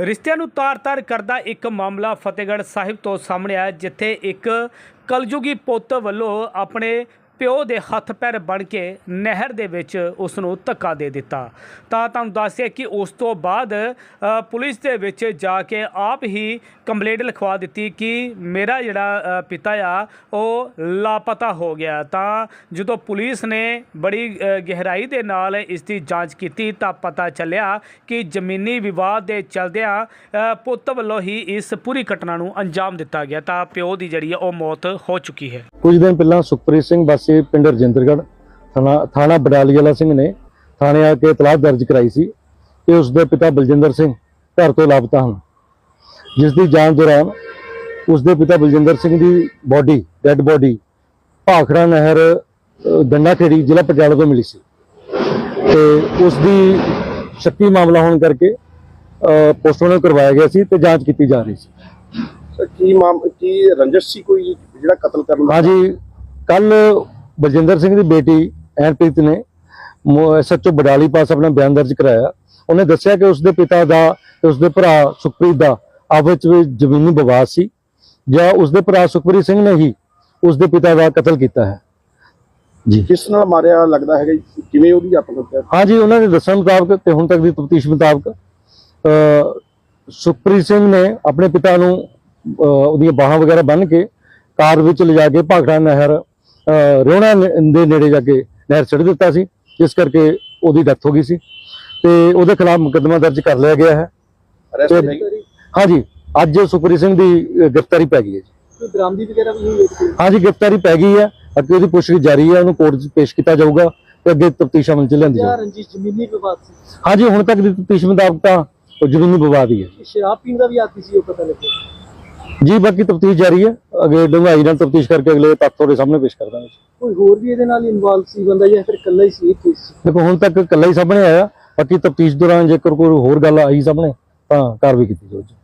ਰਿਸ਼ਤਿਆਂ ਨੂੰ ਤਾਰ-ਤਾਰ ਕਰਦਾ ਇੱਕ ਮਾਮਲਾ ਫਤਿਹਗੜ੍ਹ ਸਾਹਿਬ ਤੋਂ ਸਾਹਮਣੇ ਆਇਆ, ਜਿੱਥੇ ਇੱਕ ਕਲਯੁਗੀ ਪੁੱਤ ਵੱਲੋਂ ਆਪਣੇ ਪਿਓ ਦੇ ਹੱਥ ਪੈਰ ਬਣ ਕੇ ਨਹਿਰ ਦੇ ਵਿੱਚ ਉਸ ਨੂੰ ਧੱਕਾ ਦੇ ਦਿੱਤਾ। ਤਾਂ ਤੁਹਾਨੂੰ ਦੱਸਿਆ ਕਿ ਉਸ ਤੋਂ ਬਾਅਦ ਪੁਲਿਸ ਦੇ ਵਿੱਚ ਜਾ ਕੇ ਆਪ ਹੀ ਕੰਪਲੇਂਟ ਲਿਖਵਾ ਦਿੱਤੀ ਕਿ ਮੇਰਾ ਜਿਹੜਾ ਪਿਤਾ ਆ, ਉਹ ਲਾਪਤਾ ਹੋ ਗਿਆ। ਤਾਂ ਜਦੋਂ ਪੁਲਿਸ ਨੇ ਬੜੀ ਗਹਿਰਾਈ ਦੇ ਨਾਲ ਇਸ ਦੀ ਜਾਂਚ ਕੀਤੀ ਤਾਂ ਪਤਾ ਚੱਲਿਆ ਕਿ ਜ਼ਮੀਨੀ ਵਿਵਾਦ ਦੇ ਚਲਦਿਆਂ ਪੁੱਤ ਵੱਲੋਂ ਹੀ ਇਸ ਪੂਰੀ ਘਟਨਾ ਨੂੰ ਅੰਜਾਮ ਦਿੱਤਾ ਗਿਆ। ਤਾਂ ਪਿਓ ਦੀ ਜਿਹੜੀ ਹੈ ਉਹ ਮੌਤ ਹੋ ਚੁੱਕੀ ਹੈ। ਕੁਝ ਦਿਨ ਪਹਿਲਾਂ ਸੁਖਪ੍ਰੀਤ ਸਿੰਘ ਵਾਸੀ ਪਿੰਡ ਰਜਿੰਦਰਗੜ੍ਹ ਥਾਣਾ ਥਾਣਾ ਬਡਾਲੀ ਵਾਲਾ ਸਿੰਘ ਨੇ ਥਾਣੇ ਆ ਕੇ ਇਤਲਾਹ ਦਰਜ ਕਰਾਈ ਸੀ ਕਿ ਉਸ ਦੇ ਪਿਤਾ ਬਲਜਿੰਦਰ ਸਿੰਘ ਘਰ ਤੋਂ ਲਾਪਤਾ ਹਨ। ਜਿਸ ਦੀ ਜਾਂਚ ਦੌਰਾਨ ਉਸ ਦੇ ਪਿਤਾ ਬਲਜਿੰਦਰ ਸਿੰਘ ਦੀ ਬਾਡੀ ਡੈੱਡ ਬਾਡੀ ਭਾਖੜਾ ਨਹਿਰ ਗੰਡਾ ਖੇੜੀ ਜ਼ਿਲ੍ਹਾ ਪਟਿਆਲਾ ਤੋਂ ਮਿਲੀ ਸੀ। ਤੇ ਉਸ ਦੀ ਸ਼ੱਕੀ ਮਾਮਲਾ ਹੋਣ ਕਰਕੇ ਪੋਸਟਮਾਰਟਮ ਕਰਵਾਇਆ ਗਿਆ ਸੀ ਤੇ ਜਾਂਚ ਕੀਤੀ ਜਾ ਰਹੀ ਸੀ। ਕੀ ਮਾਮ ਕੀ ਰੰਜਿਸ਼ ਸੀ ਕੋਈ ਜਿਹੜਾ ਕਤਲ ਕਰਨ ਹਾਂਜੀ ਕੱਲ ਬਲਜਿੰਦਰ ਸਿੰਘ ਦੀ ਬੇਟੀ ਐਨਪ੍ਰੀਤ ਨੇ ਸੱਚੋ ਬਡਾਲੀ ਪਾਸ ਆਪਣਾ ਬਿਆਨ ਦਰਜ ਕਰਾਇਆ। ਉਹਨੇ ਦੱਸਿਆ ਕਿ ਉਸਦੇ ਪਿਤਾ ਦਾ ਤੇ ਉਸਦੇ ਭਰਾ ਸੁਖਪ੍ਰੀਤ ਦਾ ਆਪਸ ਵਿੱਚ ਜ਼ਮੀਨੀ ਵਿਵਾਦ ਸੀ ਜਾਂ ਉਸਦੇ ਭਰਾ ਸੁਖਪ੍ਰੀਤ ਸਿੰਘ ਨੇ ਹੀ ਉਸਦੇ ਪਿਤਾ ਦਾ ਕਤਲ ਕੀਤਾ ਹੈ। ਜੀ। ਕਿਸ ਨਾਲ ਮਾਰਿਆ ਲੱਗਦਾ ਹੈਗਾ ਜੀ? ਕਿਵੇਂ ਉਹਦੀ ਆਤਮ ਹੱਤਿਆ? ਹਾਂਜੀ ਉਹਨਾਂ ਦੇ ਦੱਸਣ ਮੁਤਾਬਕ ਤੇ ਹੁਣ ਤੱਕ ਦੀ ਤਫਤੀਸ਼ ਮੁਤਾਬਕ ਸੁਖਪ੍ਰੀਤ ਸਿੰਘ ਨੇ ਆਪਣੇ ਪਿਤਾ ਨੂੰ ਉਹਦੀਆਂ ਬਾਹਾਂ ਵਗੈਰਾ ਬੰਨ੍ਹ ਕੇ ਕਾਰ ਵਿੱਚ ਲਿਜਾ ਕੇ ਭਾਖੜਾ ਨਹਿਰ ਰੋਣਾ ਦੇ ਨੇੜੇ ਜਾ ਕੇ ਨਹਿਰ ਛੱਡ ਦਿੱਤਾ ਸੀ ਜਿਸ ਕਰਕੇ ਉਹਦੀ ਡੈਥ ਹੋ ਗਈ ਸੀ। ਤੇ ਉਹਦੇ ਖਿਲਾਫ ਮੁਕੱਦਮਾ ਦਰਜ ਕਰ ਲਿਆ ਗਿਆ ਹੈ। ਹਾਂਜੀ ਅੱਜ ਸੁਖਪ੍ਰੀਤ ਸਿੰਘ ਦੀ ਗ੍ਰਿਫਤਾਰੀ ਪੈ ਗਈ ਹੈ ਜੀ। ਬਰਾਮਦੀ ਵਗੈਰਾ ਵੀ ਹੋਈ ਹੈ ਹਾਂਜੀ ਗ੍ਰਿਫਤਾਰੀ ਪੈ ਗਈ ਹੈ। ਅੱਗੇ ਉਹਦੀ ਪੁੱਛਗਿੱਛ ਜਾਰੀ ਹੈ ਉਹਨੂੰ ਕੋਰਟ 'ਚ ਪੇਸ਼ ਕੀਤਾ ਜਾਊਗਾ ਤੇ ਅੱਗੇ ਤਫਤੀਸ਼ ਅਮਲ 'ਚ ਲਿਆਂਦੀ ਜਾਊਗੀ। ਰਣਜੀਤ ਜ਼ਮੀਨੀ ਵਿਵਾਦ ਸੀ? ਹਾਂਜੀ ਹੁਣ ਤੱਕ ਦੀ ਤਫਤੀਸ਼ ਮੁਤਾਬਕ ਤਾਂ ਉਹ ਜ਼ਮੀਨੀ ਵਿਵਾਦ ਹੀ ਹੈ ਸ਼ਰਾਬ ਪੀਣ ਦਾ ਵੀ ਆਦੀ ਸੀ ਉਹ ਪਤਾ ਲੱਗਿਆ। ਜੀ ਬਾਕੀ ਤਫਤੀਸ਼ ਜਾਰੀ ਹੈ। ਅੱਗੇ ਡੂੰਘਾਈ ਨਾਲ ਤਫਤੀਸ਼ ਕਰਕੇ ਅਗਲੇ ਤੱਥ ਤੁਹਾਡੇ ਸਾਹਮਣੇ ਪੇਸ਼ ਕਰ ਦਾਂਗੇ ਕੋਈ ਹੋਰ ਵੀ ਇਹਦੇ ਨਾਲ ਇਨਵੋਲਵ ਸੀ ਬੰਦਾ ਜਾਂ ਫਿਰ ਇਕੱਲਾ ਹੀ ਸੀ ਇੱਥੇ ਸੀ ਦੇਖੋ ਹੁਣ ਤੱਕ ਇਕੱਲਾ ਹੀ ਸਾਹਮਣੇ ਆਇਆ ਬਾਕੀ ਤਫਤੀਸ਼ ਦੌਰਾਨ ਜੇਕਰ ਕੋਈ ਹੋਰ ਗੱਲ ਆਈ ਸਾਹਮਣੇ ਤਾਂ ਕਾਰਵਾਈ ਕੀਤੀ ਜਾਊਗੀ।